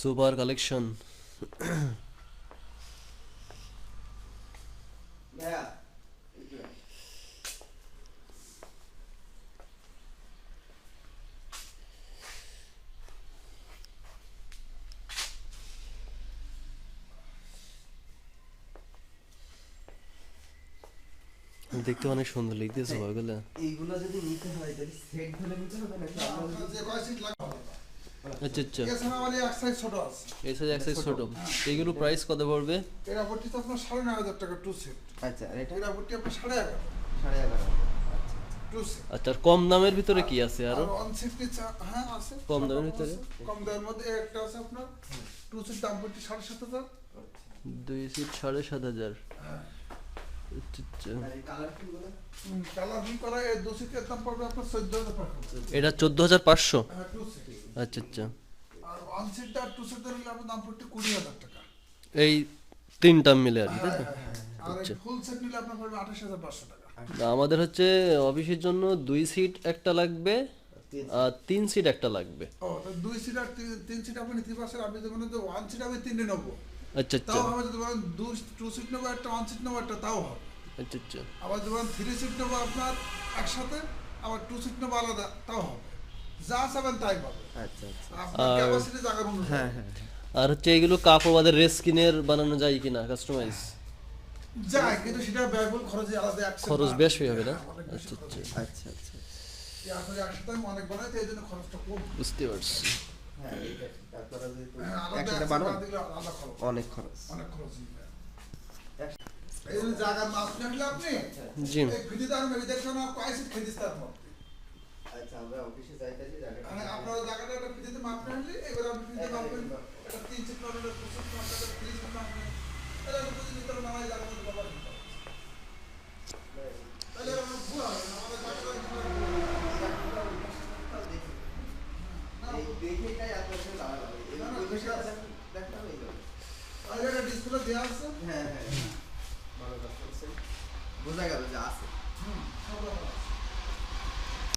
Super collection. দেখতে অনেক সুন্দর লিখতেছে ওগুলো এইগুলো যদি নিতে হয় তাহলে সেট ধরে নিতে হবে নাকি আচ্ছা আচ্ছা। এছাড়া এক সাইজ ছোট আছে। এই সাইজ এক সাইজ ছোট। এইগুলো প্রাইস কত পড়বে? এর আপত্তি তো আপনার সাড়ে নয় হাজার টাকা টু সিট আচ্ছা এটা? এর আপত্তি আপনার সাড়ে এগারো। সাড়ে এগারো। আচ্ছা টু আচ্ছা আর কম দামের ভিতরে কি আছে আর? হ্যাঁ আছে। কম দামের ভিতরে? কম দামের মধ্যে একটা আছে আপনার। টু সিট দাম পড়ছে সাড়ে সাত হাজার। দুই সিট সাড়ে সাত হাজার। হ্যাঁ। এটা চোদ্দ হাজার পাঁচশো আচ্ছা আচ্ছা এই তিনটা মিলে আর কি তো? আচ্ছা। আমাদের হচ্ছে অফিসের জন্য দুই সিট একটা লাগবে আর তিন সিট একটা লাগবে দুই সিট আর তিন- সিট আপনি নিতে পারছেন, আপনি বলেন ওয়ান সিট আমি তিনটে নেব আচ্ছা আচ্ছা। তাও হবে যদি বলেন দু টু সিট নেব একটা ওয়ান সিট নেব একটা তাও হবে। আচ্ছা আচ্ছা। আবার যদি বলেন থ্রি সিট নেব আপনার একসাথে আবার টু সিট নেব আলাদা তাও হবে। যা চাবেন তাই পাবে। আচ্ছা আচ্ছা। আপনার ক্যাপাসিটি জায়গার অনুযায়ী। হ্যাঁ হ্যাঁ আর হচ্ছে এগুলো কাপড় বাদের রেস্কিনের বানানো যায় কিনা কাস্টমাইজ যায় কিন্তু সেটা ব্যয়বহুল খরচে আলাদা খরচ না। বেশি হবে না? হ্যাঁ, অনেক বেশি আচ্ছা আচ্ছা। আচ্ছা আচ্ছা একসাথে অনেক বানাই তো এই জন্য খরচটা কম। বুঝতে পারছি। হ্যাঁ হ্যাঁ, খরচ। অনেক খরচ। অনেক খরচ এই জন্য মাপ নিলে আপনি? জি। এই ফিরিতে দেখছেন না কয় সিট তার মধ্যে আচ্ছা আমরা অফিসে যাইতেছি জায়গাটা মানে আপনারা জায়গাটা একটা মাপ এবার আপনি মাপ এটা মাপ নেবেন থ্রি সিট মাপ নেবেন তাহলে আপনি বুঝে নিতে পারবেন আমার এই জায়গার মধ্যে ব্যবহার করতে হবে। তাহলে আপনার ভুল হবে না, আমাদের জায়গাটা এই দেখেটাই আপনার সাথে লাগালাম এই না, না, পরিবেশটা ঠিক আছে। দেখতে হবে। আর ডিসপ্লে দেওয়া আছে হ্যাঁ হ্যাঁ ভালো কাজ করছেন বোঝা গেল যে আছে হুম আছে।